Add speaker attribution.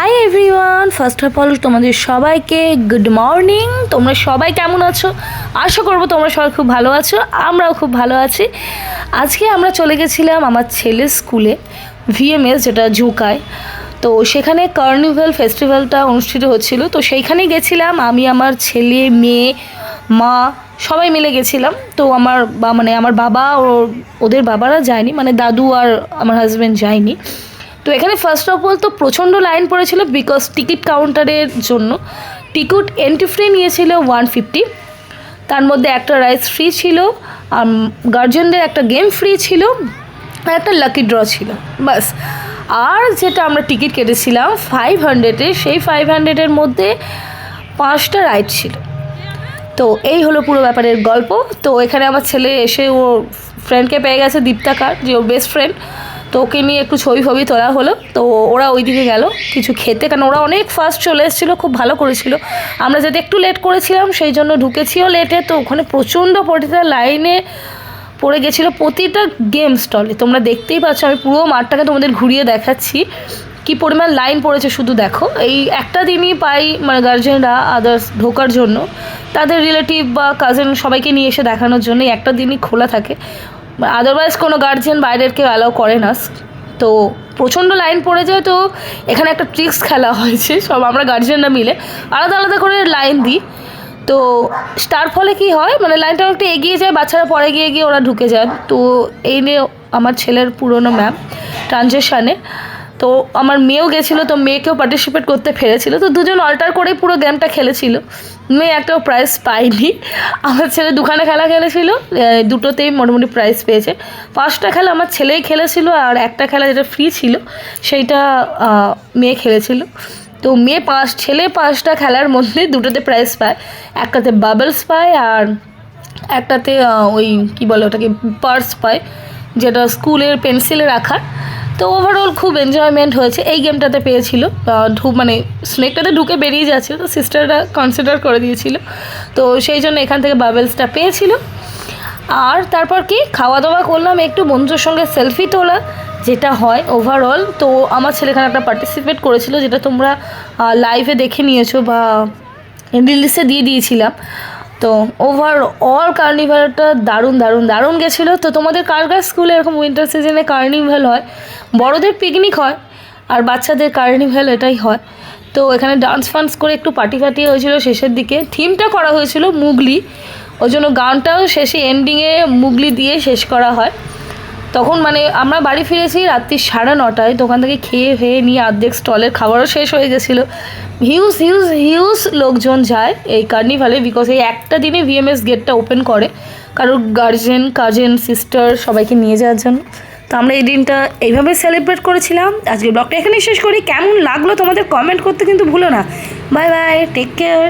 Speaker 1: Hi everyone first of all তোমাদের সবাইকে good morning তোমরা সবাই কেমন আছো? আশা করব তোমরা সবাই খুব ভালো আছো। আমরাও খুব ভালো আছি। আজকে আমরা চলে গেছিলাম আমার ছেলের স্কুলে ভিএমএস যেটা জুকায়। তো সেখানে কার্নিভাল ফেস্টিভ্যালটা অনুষ্ঠিত হচ্ছিল। তো সেইখানে গেছিলাম। আমি, আমার ছেলে, মেয়ে, মা, সবাই মিলে গেছিলাম। তো আমার মানে আমার বাবা ও, ওদের বাবারা যায়নি। মানে দাদু আর আমার হাজব্যান্ড যায়নি। তো এখানে ফার্স্ট অফ অল তো প্রচণ্ড লাইন পড়েছিল বিকজ টিকিট কাউন্টারের জন্য। টিকিট এন্ট্রি ফ্রি নিয়েছিল ওয়ান ফিফটি তার মধ্যে একটা রাইস ফ্রি ছিল গার্জেনদের একটা গেম ফ্রি ছিল, আর একটা লাকি ড্র ছিল। বাস। আর যেটা আমরা টিকিট কেটেছিলাম ফাইভ হান্ড্রেডে সেই ফাইভ হান্ড্রেডের মধ্যে পাঁচটা রাইড ছিল। তো এই হলো পুরো ব্যাপারের গল্প। তো এখানে আমার ছেলে এসে ও ফ্রেন্ডকে পেয়ে গেছে দীপ্তাকার, যে ওর বেস্ট ফ্রেন্ড তো ওকে নিয়ে একটু ছবি ফবি তোলা হলো। তো ওরা ওই দিকে গেল কিছু খেতে। কারণ ওরা অনেক ফাস্ট চলে এসেছিল, খুব ভালো করেছিল। আমরা যাতে একটু লেট করেছিলাম, সেই জন্য ঢুকেছিও লেটে তো ওখানে প্রচণ্ড প্রতিটা লাইনে পড়ে গেছিল প্রতিটা গেম স্টলে তোমরা দেখতেই পাচ্ছ, আমি পুরো মাঠটাকে তোমাদের ঘুরিয়ে দেখাচ্ছি। কি পরিমাণ লাইন পড়েছে শুধু দেখো। এই একটা দিনই পাই মানে গার্জেনরা আদার্স ঢোকার জন্য। তাদের রিলেটিভ বা কাজিন সবাইকে নিয়ে এসে দেখানোর জন্য একটা দিনই খোলা থাকে। আদারওয়াইজ কোনো গার্জিয়ান বাইরের কেউ অ্যালাউ করে না। তো প্রচণ্ড লাইন পড়ে যায় তো এখানে একটা ট্রিক্স খেলা হয়েছে, সব আমরা গার্জিয়ানরা মিলে। আলাদা আলাদা করে লাইন দিই। তো তার ফলে কি হয় মানে লাইনটা একটু এগিয়ে যায়, বাচ্চারা পরে গিয়ে গিয়ে ওরা ঢুকে যায়। তো এই নিয়ে আমার ছেলের পুরনো ম্যাম ট্রানজেকশানে তো আমার মেয়েও গেছিল, তো মেয়েকেও পার্টিসিপেট করতে পেরেছিল। তো দুজন অল্টার করেই পুরো গেমটা খেলেছিল। মেয়ে একটাও প্রাইজ পায়নি। আমার ছেলে দুখানে খেলা খেলেছিল দুটোতেই মোটামুটি প্রাইজ পেয়েছে। পাঁচটা খেলা আমার ছেলেই খেলেছিল আর একটা খেলা যেটা ফ্রি ছিল, সেইটা মেয়ে খেলেছিল। তো মেয়ে পাঁচ, ছেলে পাঁচটা খেলার মধ্যে দুটোতে প্রাইজ পায়। একটাতে বাবলস পায় আর একটাতে ওই কি বলে ওটাকে পার্স পায়, যেটা স্কুলের পেন্সিলে রাখার তো ওভারঅল খুব এনজয়মেন্ট হয়েছে। এই গেমটাতে পেয়েছিল। ঢু- মানে স্নেকটাতে ঢুকে বেরিয়ে যাচ্ছিল, তো সিস্টাররা কনসিডার করে দিয়েছিল। তো সেই জন্য এখান থেকে বাবেলসটা পেয়েছিল। আর তারপর কি খাওয়া দাওয়া করলাম একটু বন্ধুর সঙ্গে সেলফি তোলা, যেটা হয় ওভারঅল তো আমার ছেলে এখানে একটা পার্টিসিপেট করেছিল, যেটা তোমরা লাইভে দেখে নিয়েছো বা রিলিজে দিয়ে দিয়েছিলাম। তো ওভার অল কার্নিভালটা দারুণ দারুণ দারুণ গেছিল। তো তোমাদের কার কার স্কুলে এরকম উইন্টার সিজনে কার্নিভাল হয়? বড়দের পিকনিক হয় আর বাচ্চাদের কার্নিভাল এটাই হয়। তো এখানে ডান্স ফান্স করে একটু পার্টি ফাটি হয়েছিল শেষের দিকে। থিমটা করা হয়েছিল মুগলি। ওই জন্য গানটাও শেষে এন্ডিংয়ে মুগলি দিয়ে শেষ করা হয়। তখন মানে আমরা বাড়ি ফিরেছি রাত্রি সাড়ে নটায়। ওখান থেকে খেয়ে ফেয়ে নিয়ে অর্ধেক স্টলের খাবারও শেষ হয়ে গেছিল। হিউজ হিউজ হিউজ লোকজন যায় এই কার্নিভালে বিকজ এই একটা দিনে ভিএমএস গেটটা ওপেন করে। কারোর গার্জেন কাজিন সিস্টার সবাইকে নিয়ে যাওয়ার জন্য। তো আমরা এই দিনটা এইভাবে সেলিব্রেট করেছিলাম। আজকে ব্লগটা এখানেই শেষ করি। কেমন লাগল তোমাদের কমেন্ট করতে কিন্তু ভুলো না। Bye bye take care